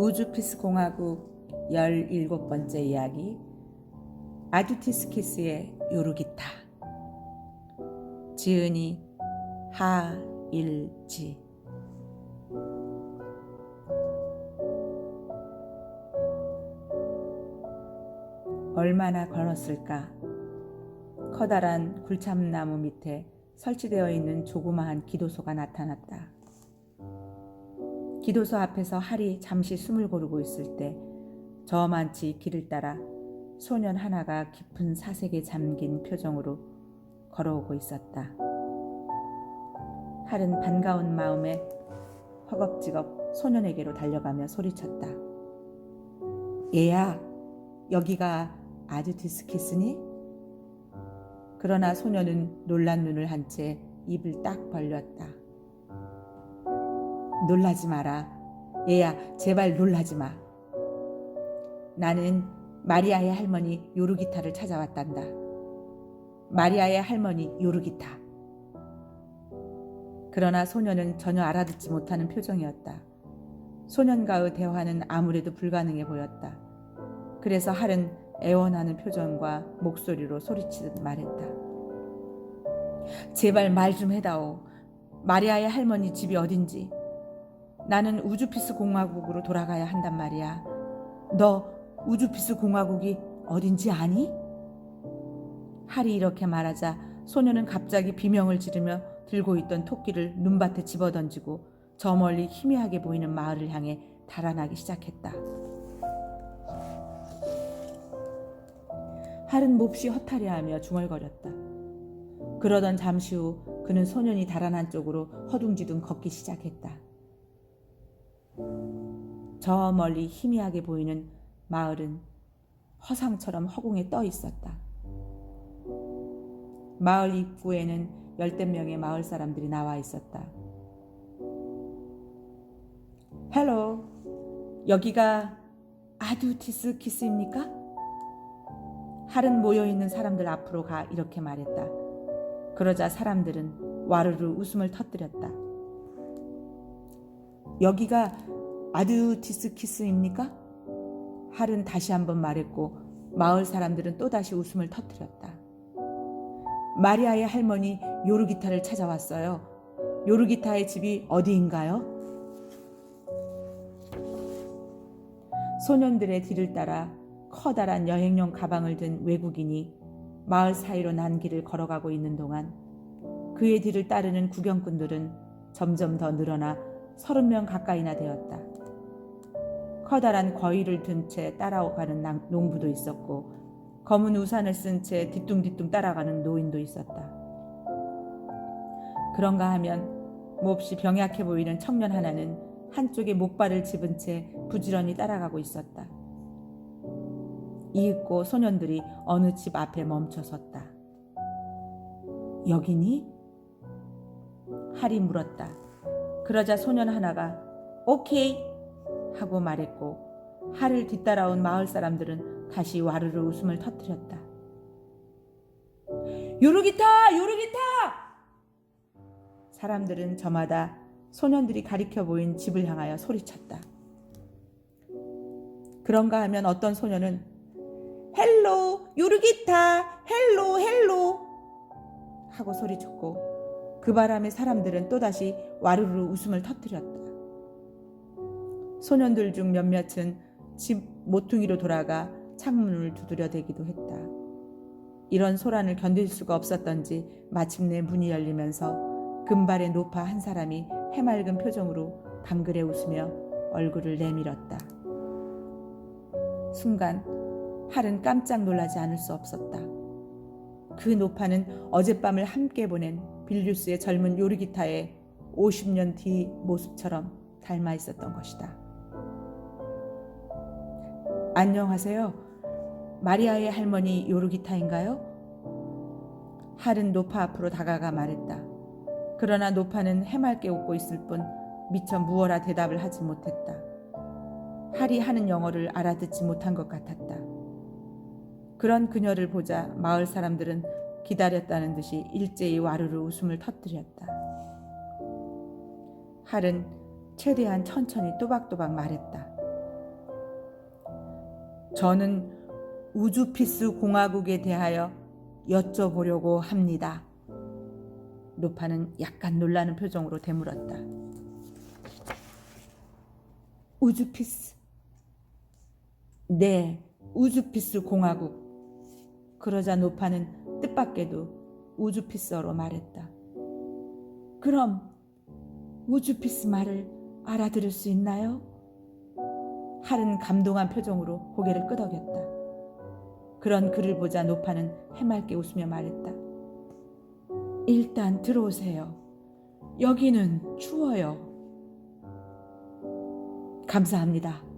우주피스 공화국 17번째 이야기 아두티스키스의 요르기타. 지은이 하일지. 얼마나 걸었을까? 커다란 굴참나무 밑에 설치되어 있는 조그마한 기도소가 나타났다. 기도소 앞에서 하리 잠시 숨을 고르고 있을 때 저만치 길을 따라 소년 하나가 깊은 사색에 잠긴 표정으로 걸어오고 있었다. 할은 반가운 마음에 허겁지겁 소년에게로 달려가며 소리쳤다. 얘야, 여기가 아드티스키스니? 그러나 소년은 놀란 눈을 한 채 입을 딱 벌렸다. 놀라지 마라. 얘야, 제발 놀라지 마. 나는 마리아의 할머니 요르기타를 찾아왔단다. 마리아의 할머니 요르기타. 그러나 소년은 전혀 알아듣지 못하는 표정이었다. 소년과의 대화는 아무래도 불가능해 보였다. 그래서 할은 애원하는 표정과 목소리로 소리치듯 말했다. 제발 말 좀 해다오. 마리아의 할머니 집이 어딘지. 나는 우주피스 공화국으로 돌아가야 한단 말이야. 너 우주피스 공화국이 어딘지 아니? 할이 이렇게 말하자 소녀는 갑자기 비명을 지르며 들고 있던 토끼를 눈밭에 집어던지고 저 멀리 희미하게 보이는 마을을 향해 달아나기 시작했다. 할은 몹시 허탈해하며 중얼거렸다. 그러던 잠시 후 그는 소년이 달아난 쪽으로 허둥지둥 걷기 시작했다. 저 멀리 희미하게 보이는 마을은 허상처럼 허공에 떠 있었다. 마을 입구에는 열댓 명의 마을 사람들이 나와 있었다. 헬로, 여기가 아두티스 키스입니까? 할은 모여 있는 사람들 앞으로 가 이렇게 말했다. 그러자 사람들은 와르르 웃음을 터뜨렸다. 여기가 아두티스 키스입니까? 할은 다시 한번 말했고 마을 사람들은 또다시 웃음을 터뜨렸다. 마리아의 할머니 요르기타를 찾아왔어요. 요르기타의 집이 어디인가요? 소년들의 뒤를 따라 커다란 여행용 가방을 든 외국인이 마을 사이로 난 길을 걸어가고 있는 동안 그의 뒤를 따르는 구경꾼들은 점점 더 늘어나 서른 명 가까이나 되었다. 커다란 거위를 든 채 따라가는 농부도 있었고 검은 우산을 쓴 채 뒤뚱뒤뚱 따라가는 노인도 있었다. 그런가 하면 몹시 병약해 보이는 청년 하나는 한쪽에 목발을 집은 채 부지런히 따라가고 있었다. 이윽고 소년들이 어느 집 앞에 멈춰 섰다. 여기니? 할이 물었다. 그러자 소년 하나가 오케이 하고 말했고 할을 뒤따라온 마을 사람들은 다시 와르르 웃음을 터뜨렸다. 요르기타! 요르기타! 사람들은 저마다 소년들이 가리켜 보인 집을 향하여 소리쳤다. 그런가 하면 어떤 소년은 헬로 요르기타 헬로 헬로 하고 소리쳤고 그 바람에 사람들은 또다시 와르르 웃음을 터뜨렸다. 소년들 중 몇몇은 집 모퉁이로 돌아가 창문을 두드려 대기도 했다. 이런 소란을 견딜 수가 없었던지 마침내 문이 열리면서 금발의 노파 한 사람이 해맑은 표정으로 강글에 웃으며 얼굴을 내밀었다. 순간 할은 깜짝 놀라지 않을 수 없었다. 그 노파는 어젯밤을 함께 보낸 빌류스의 젊은 요르기타의 50년 뒤 모습처럼 닮아 있었던 것이다. 안녕하세요. 마리아의 할머니 요르기타인가요? 할은 노파 앞으로 다가가 말했다. 그러나 노파는 해맑게 웃고 있을 뿐 미처 무어라 대답을 하지 못했다. 할이 하는 영어를 알아듣지 못한 것 같았다. 그런 그녀를 보자 마을 사람들은 기다렸다는 듯이 일제히 와르르 웃음을 터뜨렸다. 할은 최대한 천천히 또박또박 말했다. 저는 우주피스 공화국에 대하여 여쭤보려고 합니다. 노파는 약간 놀라는 표정으로 되물었다. 우주피스? 네, 우주피스 공화국. 그러자 노파는 뜻밖에도 우주피스어로 말했다. 그럼 우주피스 말을 알아들을 수 있나요? 할은 감동한 표정으로 고개를 끄덕였다. 그런 그를 보자 노파는 해맑게 웃으며 말했다. 일단 들어오세요. 여기는 추워요. 감사합니다.